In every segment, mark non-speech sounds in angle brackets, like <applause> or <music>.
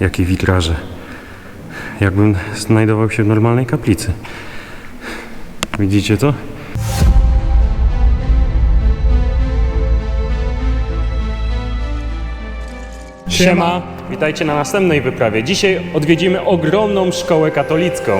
Jakie witraże. Jakbym znajdował się w normalnej kaplicy. Widzicie to? Siema! Witajcie na następnej wyprawie. Dzisiaj odwiedzimy ogromną szkołę katolicką.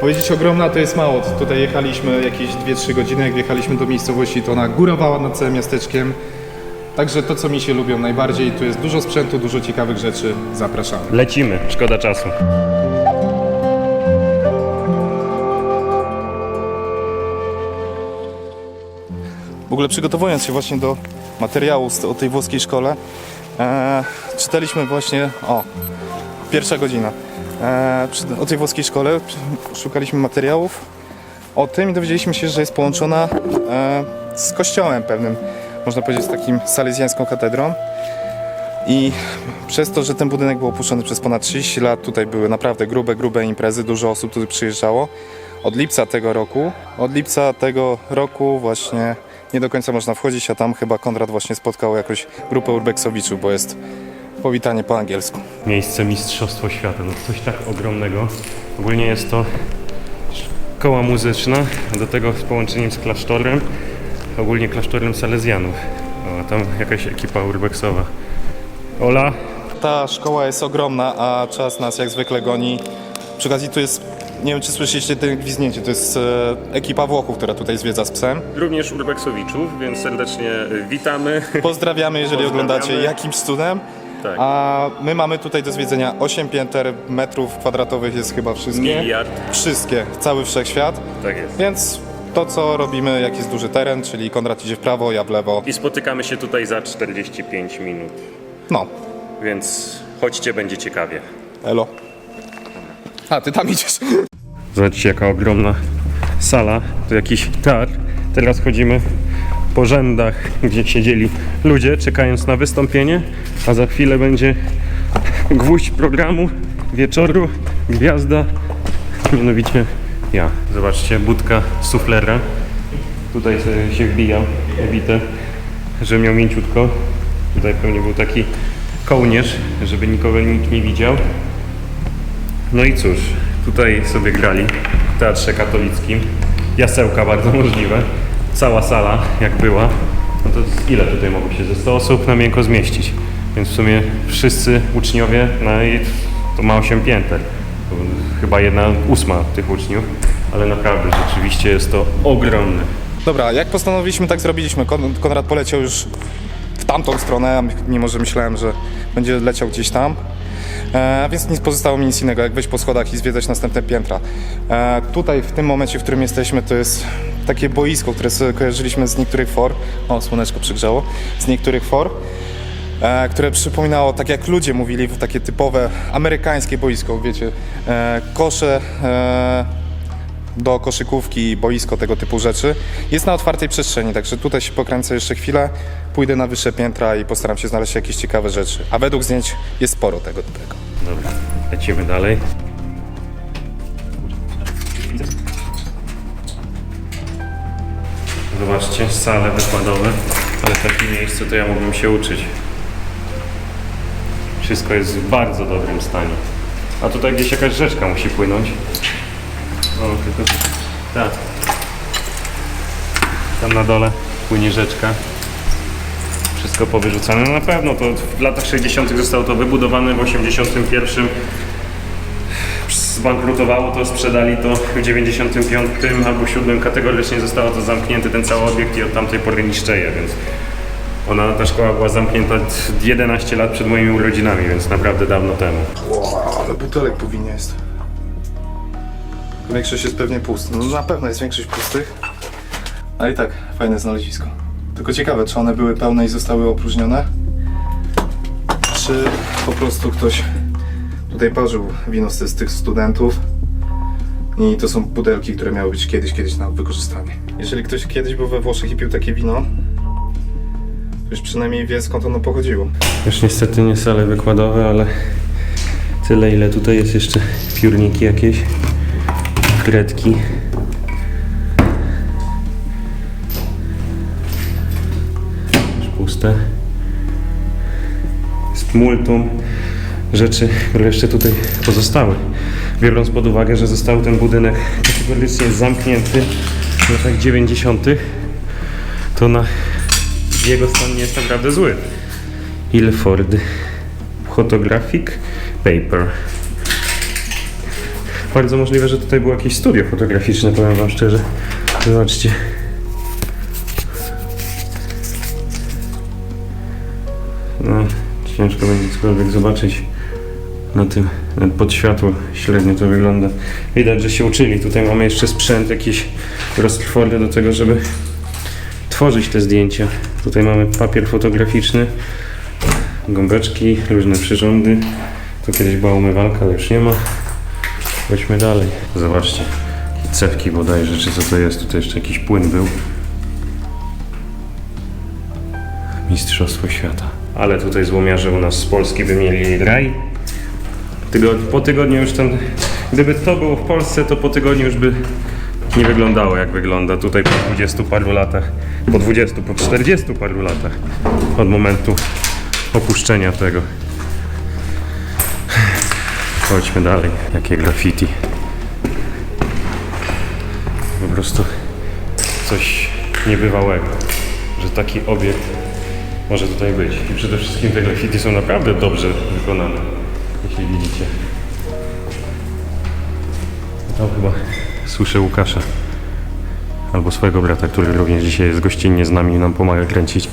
Powiedzieć ogromna to jest mało. Tutaj jechaliśmy jakieś 2-3 godziny. Jak wjechaliśmy do miejscowości, to ona górowała nad całym miasteczkiem. Także to, co mi się lubią najbardziej, tu jest dużo sprzętu, dużo ciekawych rzeczy. Zapraszamy. Lecimy, szkoda czasu. W ogóle przygotowując się właśnie do materiału z, o tej włoskiej szkole, e, czytaliśmy właśnie, o, pierwsza godzina, e, przy, o tej włoskiej szkole, szukaliśmy materiałów o tym i dowiedzieliśmy się, że jest połączona e, z kościołem pewnym, można powiedzieć z takim salezjańską katedrą. I przez to, że ten budynek był opuszczony przez ponad 30 lat, tutaj były naprawdę grube, grube imprezy, dużo osób tutaj przyjeżdżało. Od lipca tego roku, od lipca tego roku właśnie nie do końca można wchodzić, a tam chyba Konrad właśnie spotkał jakąś grupę urbeksowiczów, bo jest powitanie po angielsku. Miejsce Mistrzostwo Świata. No coś tak ogromnego. Ogólnie jest to szkoła muzyczna, do tego z połączeniem z klasztorem, ogólnie klasztorem salezjanów. O, tam jakaś ekipa urbexowa. Ola, Ta szkoła jest ogromna, a czas nas jak zwykle goni. Przy okazji tu jest, nie wiem czy słyszeliście to gwizdnięcie, to jest e, ekipa Włochów, która tutaj zwiedza z psem. również urbexowiczów, więc serdecznie y, witamy. <laughs> Pozdrawiamy, jeżeli Pozdrawiamy. oglądacie jakimś cudem. Tak. A my mamy tutaj do zwiedzenia 8 pięter, metrów kwadratowych jest chyba wszystkie. Miliard. Wszystkie, cały wszechświat. Tak jest. Więc to co robimy, jak jest duży teren, czyli Konrad idzie w prawo, ja w lewo. I spotykamy się tutaj za 45 minut, No, więc chodźcie, będzie ciekawie. elo. A, ty tam idziesz. Zobaczcie jaka ogromna sala, to jakiś teatr. Teraz chodzimy po rzędach, gdzie siedzieli ludzie czekając na wystąpienie, a za chwilę będzie gwóźdź programu wieczoru, gwiazda, mianowicie ja. Zobaczcie, budka suflera. Tutaj się wbijał, wbite, że miał mięciutko. Tutaj pewnie był taki kołnierz, żeby nikogo nikt nie widział. No i cóż, tutaj sobie grali w teatrze katolickim. Jasełka bardzo możliwe. Cała sala jak była. No to ile tutaj mogło się ze 100 osób na miękko zmieścić? Więc w sumie wszyscy uczniowie, no i to ma 8 pięter. Chyba jedna ósma tych uczniów, ale naprawdę rzeczywiście jest to ogromne. Dobra, jak postanowiliśmy, tak zrobiliśmy. Kon- Konrad poleciał już w tamtą stronę, mimo że myślałem, że będzie leciał gdzieś tam. E, więc nic pozostało mi nic innego, jak wejść po schodach i zwiedzać następne piętra. E, tutaj, w tym momencie, w którym jesteśmy, to jest takie boisko, które sobie kojarzyliśmy z niektórych for. O, słoneczko przygrzało. Z niektórych for. E, które przypominało, tak jak ludzie mówili, takie typowe amerykańskie boisko, wiecie, e, kosze, e, do koszykówki, boisko, tego typu rzeczy. Jest na otwartej przestrzeni, także tutaj się pokręcę jeszcze chwilę, pójdę na wyższe piętra i postaram się znaleźć jakieś ciekawe rzeczy. A według zdjęć jest sporo tego typego. Dobra, lecimy dalej. Zobaczcie, sale wykładowe, ale takie miejsce to ja mógłbym się uczyć. Wszystko jest w bardzo dobrym stanie. A tutaj gdzieś jakaś rzeczka musi płynąć. O, tylko... Tak. Tam na dole płynie rzeczka. Wszystko powyrzucane. No na pewno to w latach 60. zostało to wybudowane, w 81 zbankrutowało to, sprzedali to w 95 albo 7 kategorycznie zostało to zamknięte, ten cały obiekt i od tamtej pory niszczeje, więc ona, ta szkoła była zamknięta 11 lat przed moimi urodzinami, więc naprawdę dawno temu. Wow, ale butelek powinien jest. Większość jest pewnie pusta. No na pewno jest większość pustych. Ale i tak, fajne znalezisko. Tylko ciekawe, czy one były pełne i zostały opróżnione? Czy po prostu ktoś tutaj parzył wino z, z tych studentów i to są butelki, które miały być kiedyś, kiedyś na wykorzystanie. Jeżeli ktoś kiedyś był we Włoszech i pił takie wino, już przynajmniej wie skąd ono pochodziło. Już niestety nie sale wykładowe, ale tyle ile tutaj jest jeszcze piórniki jakieś, kredki. Już puste. Jest multum. rzeczy, które jeszcze tutaj pozostały. Biorąc pod uwagę, że został ten budynek kategorycznie zamknięty w latach 90., to na jego stan nie jest naprawdę zły. Ilford Photographic Paper. Bardzo możliwe, że tutaj było jakieś studio fotograficzne, powiem wam szczerze. Zobaczcie. No, ciężko będzie cokolwiek zobaczyć na tym, pod światło średnio to wygląda. Widać, że się uczyli. Tutaj mamy jeszcze sprzęt, jakieś roztwory do tego, żeby tworzyć te zdjęcia. Tutaj mamy papier fotograficzny, gąbeczki, różne przyrządy. Tu kiedyś była umywalka, ale już nie ma. Chodźmy dalej. Zobaczcie, cewki bodajże, czy co to jest. Tutaj jeszcze jakiś płyn był. Mistrzostwo świata. Ale tutaj złomiarze u nas z Polski by mieli raj. Tygod- po tygodniu już ten... Gdyby to było w Polsce, to po tygodniu już by nie wyglądało jak wygląda tutaj po 20 paru latach. Po 20, po 40 paru latach od momentu opuszczenia tego. Chodźmy dalej. Jakie graffiti. Po prostu coś niebywałego, że taki obiekt może tutaj być. I przede wszystkim te graffiti są naprawdę dobrze wykonane, jeśli widzicie. Tam chyba słyszę Łukasza. Albo swojego brata, który również dzisiaj jest gościnnie z nami i nam pomaga kręcić.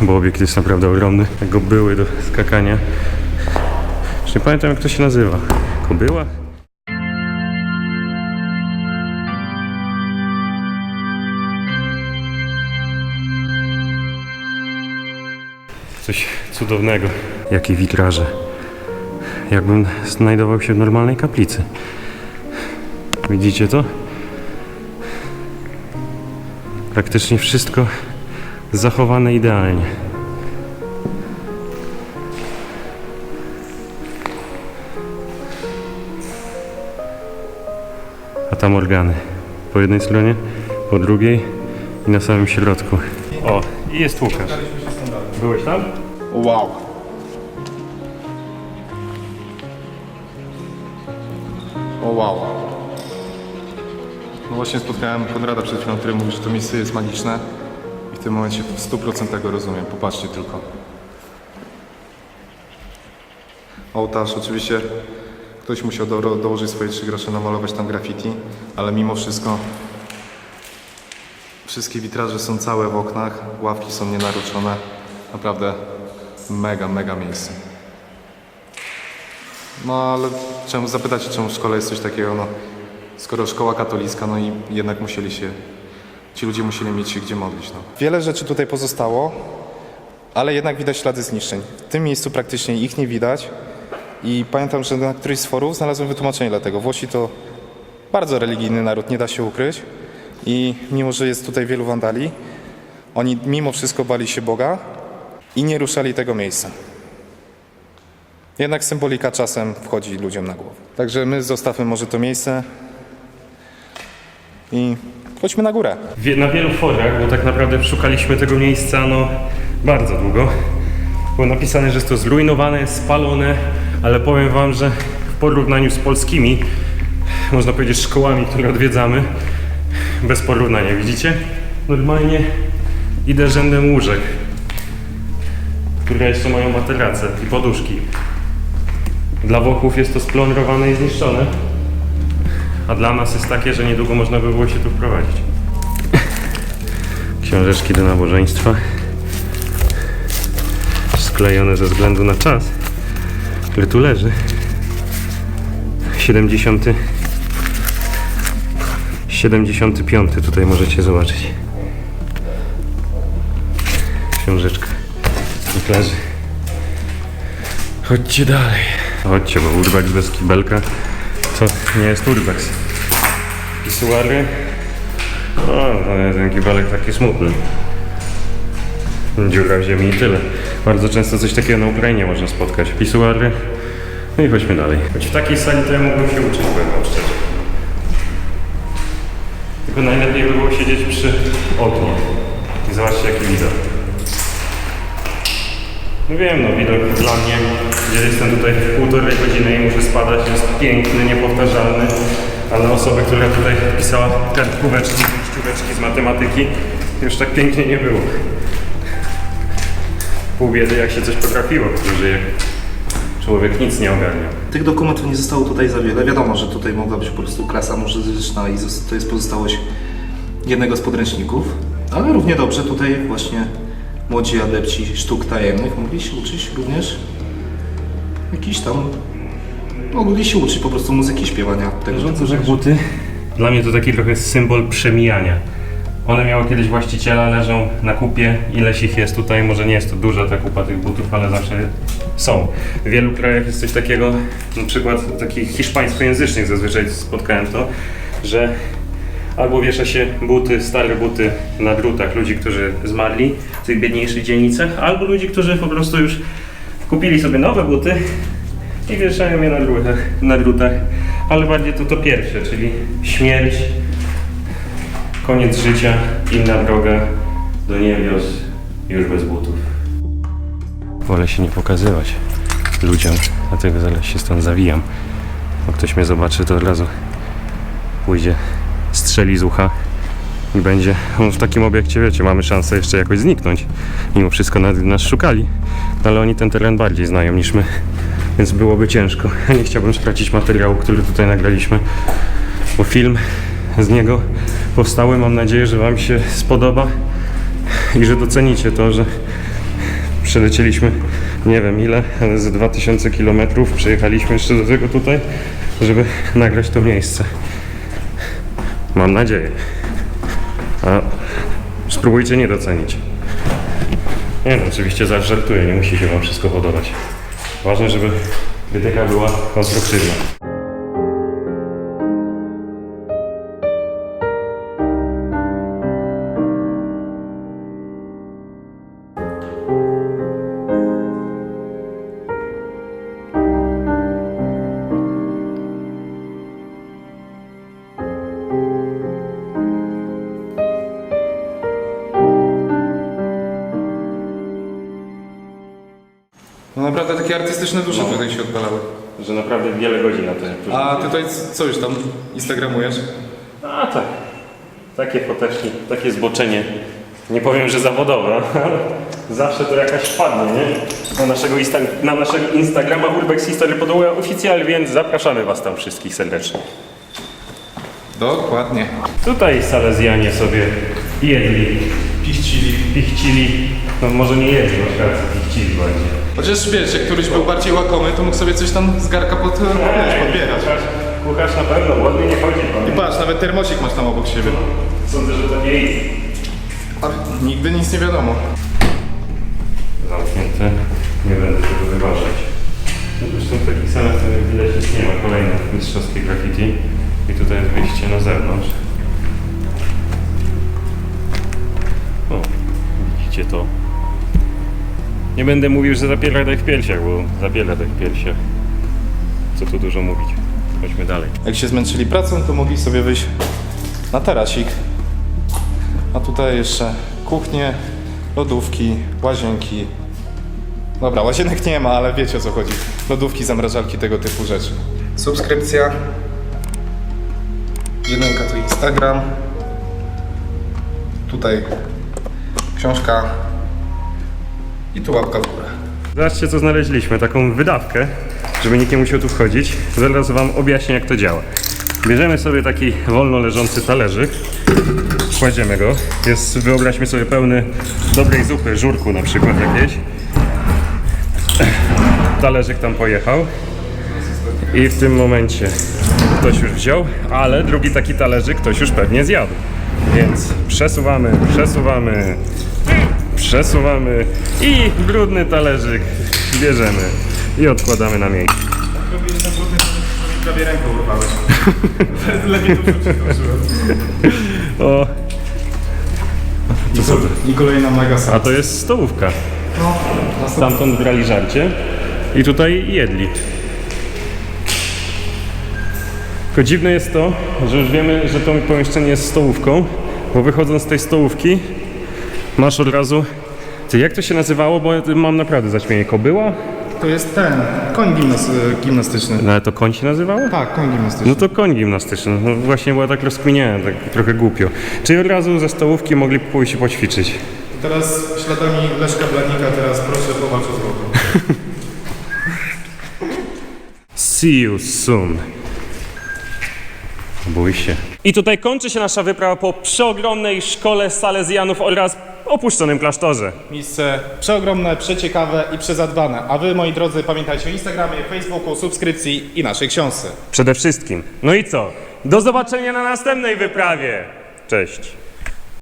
Bo obiekt jest naprawdę ogromny. Tego były do skakania. Już nie pamiętam jak to się nazywa. Kobyła? Coś cudownego. Jakie witraże. Jakbym znajdował się w normalnej kaplicy. Widzicie to? Praktycznie wszystko zachowane idealnie. A tam organy. Po jednej stronie, po drugiej i na samym środku. O, i jest Łukasz. Byłeś tam? Wow. Właśnie spotkałem Konrada przed chwilą, który mówi, że to miejsce jest magiczne i w tym momencie w 100% tego rozumiem. Popatrzcie tylko. Ołtarz, oczywiście ktoś musiał do, dołożyć swoje trzy grosze, namalować tam graffiti, ale mimo wszystko wszystkie witraże są całe w oknach, ławki są nienaruszone. Naprawdę mega, mega miejsce. No ale czemu zapytać, czemu w szkole jest coś takiego, no skoro szkoła katolicka, no i jednak musieli się, ci ludzie musieli mieć się gdzie modlić, no. Wiele rzeczy tutaj pozostało, ale jednak widać ślady zniszczeń. W tym miejscu praktycznie ich nie widać i pamiętam, że na którymś z forów znalazłem wytłumaczenie dla tego. Włosi to bardzo religijny naród, nie da się ukryć i mimo, że jest tutaj wielu wandali, oni mimo wszystko bali się Boga i nie ruszali tego miejsca. Jednak symbolika czasem wchodzi ludziom na głowę. Także my zostawmy może to miejsce i chodźmy na górę. Na wielu forach, bo tak naprawdę szukaliśmy tego miejsca no bardzo długo. Było napisane, że jest to zrujnowane, spalone, ale powiem wam, że w porównaniu z polskimi, można powiedzieć szkołami, które odwiedzamy, bez porównania, widzicie? Normalnie idę rzędem łóżek, które jeszcze mają materace i poduszki. Dla Włochów jest to splądrowane i zniszczone, a dla nas jest takie, że niedługo można by było się tu wprowadzić. <laughs> Książeczki do nabożeństwa. Sklejone ze względu na czas, który tu leży. 70. 75 tutaj możecie zobaczyć. Książeczka. Niech leży. Chodźcie dalej. Chodźcie, bo urbex bez kibelka to nie jest urbex. Pisuary. O, no, ten kibelek taki smutny. Dziura w ziemi i tyle. Bardzo często coś takiego na Ukrainie można spotkać. Pisuary. No i chodźmy dalej. Choć w takiej sali to ja mógłbym się uczyć, powiem wam szczerze. Tylko najlepiej by było siedzieć przy oknie. I zobaczcie jaki widok. No wiem, no widok dla mnie gdzie jestem tutaj półtorej godziny i muszę spadać, jest piękny, niepowtarzalny, a na osobę, która tutaj pisała kartkóweczki, szczureczki z matematyki, już tak pięknie nie było. Pół biedy, jak się coś potrafiło, że jak człowiek nic nie ogarniał. Tych dokumentów nie zostało tutaj za wiele. Wiadomo, że tutaj mogła być po prostu klasa muzyczna i to jest pozostałość jednego z podręczników. Ale równie dobrze tutaj właśnie młodzi adepci sztuk tajemnych mogli się uczyć również jakiś tam... Mogli się uczyć po prostu muzyki, śpiewania. Tego typu rzeczy. buty, dla mnie to taki trochę symbol przemijania. One miały kiedyś właściciela, leżą na kupie, ileś ich jest tutaj, może nie jest to duża ta kupa tych butów, ale zawsze są. W wielu krajach jest coś takiego, na przykład takich hiszpańskojęzycznych zazwyczaj spotkałem to, że albo wiesza się buty, stare buty na drutach ludzi, którzy zmarli w tych biedniejszych dzielnicach, albo ludzi, którzy po prostu już kupili sobie nowe buty i wieszają je na drutach, na drutach. ale bardziej to to pierwsze, czyli śmierć, koniec życia, inna droga do niebios, już bez butów. Wolę się nie pokazywać ludziom, dlatego zaraz się stąd zawijam. Bo ktoś mnie zobaczy, to od razu pójdzie, strzeli z ucha i będzie w takim obiekcie, wiecie, mamy szansę jeszcze jakoś zniknąć. Mimo wszystko nas, szukali, ale oni ten teren bardziej znają niż my, więc byłoby ciężko. <laughs> Ja nie chciałbym stracić materiału, który tutaj nagraliśmy, bo film z niego powstały. Mam nadzieję, że Wam się spodoba i że docenicie to, że przelecieliśmy nie wiem ile, ale ze 2000 km przejechaliśmy jeszcze do tego tutaj, żeby nagrać to miejsce. Mam nadzieję. A spróbujcie nie docenić. Nie no, oczywiście zaś żartuję, nie musi się Wam wszystko podobać. Ważne, żeby krytyka była konstruktywna. Naprawdę takie artystyczne dusze tutaj się odpalały. Że naprawdę wiele godzin na to. A ty tutaj c- co już tam instagramujesz? A tak. Takie foteczki, takie zboczenie. Nie powiem, że zawodowe, ale zawsze to jakaś wpadnie, nie? Na naszego, insta- na naszego Instagrama Urbex History Podłoga Oficjal, więc zapraszamy Was tam wszystkich serdecznie. Dokładnie. Tutaj Salezjanie sobie jedli, Pichcili. pichcili, no może nie jedli, masz rację, pichcili bardziej. Chociaż wiesz, jak któryś był bardziej łakomy, to mógł sobie coś tam z garka pod, wiesz, podbierać. Kucharz, kucharz na pewno, ładnie nie chodzi I pan. patrz, nawet termosik masz tam obok siebie. Sądzę, że to nie jest A nigdy nic nie wiadomo. zamknięte. Nie będę tego wyważać. No Zresztą takich samych widać nic nie ma. Kolejne mistrzowskie graffiti. I tutaj jest wyjście na zewnątrz. O, widzicie to. Nie będę mówił, że zapiera tak w piersiach, bo zapiera tak w piersiach. Co tu dużo mówić. Chodźmy dalej. Jak się zmęczyli pracą, to mogli sobie wyjść na tarasik. A tutaj jeszcze kuchnie, lodówki, łazienki. Dobra, łazienek nie ma, ale wiecie o co chodzi. Lodówki, zamrażalki, tego typu rzeczy. Subskrypcja. Jedynka to Instagram. Tutaj książka. I tu łapka w górę. Zobaczcie, co znaleźliśmy. Taką wydawkę, żeby nikt nie musiał tu wchodzić. Zaraz Wam objaśnię, jak to działa. Bierzemy sobie taki wolno leżący talerzyk, kładziemy go. Jest, wyobraźmy sobie, pełny dobrej zupy, żurku na przykład jakiejś. Talerzyk tam pojechał. I w tym momencie ktoś już wziął, ale drugi taki talerzyk ktoś już pewnie zjadł. Więc przesuwamy, przesuwamy, przesuwamy i brudny talerzyk bierzemy i odkładamy na miejsce. Robisz na brudny, to prawie ręką urwałeś. Lepiej to przeczytałem. O, I, co, I kolejna mega a to jest stołówka. No, Stamtąd brali żarcie i tutaj jedli. Tylko dziwne jest to, że już wiemy, że to pomieszczenie jest stołówką, bo wychodząc z tej stołówki masz od razu... Ty, jak to się nazywało? Bo mam naprawdę zaćmienie. Kobyła? To jest ten, koń gimnas- gimnastyczny. No ale to koń się nazywało? Tak, koń gimnastyczny. No to koń gimnastyczny. No właśnie, bo ja tak rozkminiałem, tak trochę głupio. Czyli od razu ze stołówki mogli pójść i poćwiczyć. Teraz śladami Leszka Blanika, teraz proszę powalcz o złoto. See you soon. Bój się. I tutaj kończy się nasza wyprawa po przeogromnej szkole salezjanów oraz opuszczonym klasztorze. Miejsce przeogromne, przeciekawe i przezadbane. A wy, moi drodzy, pamiętajcie o Instagramie, Facebooku, subskrypcji i naszej książce. Przede wszystkim. No i co? Do zobaczenia na następnej wyprawie. Cześć.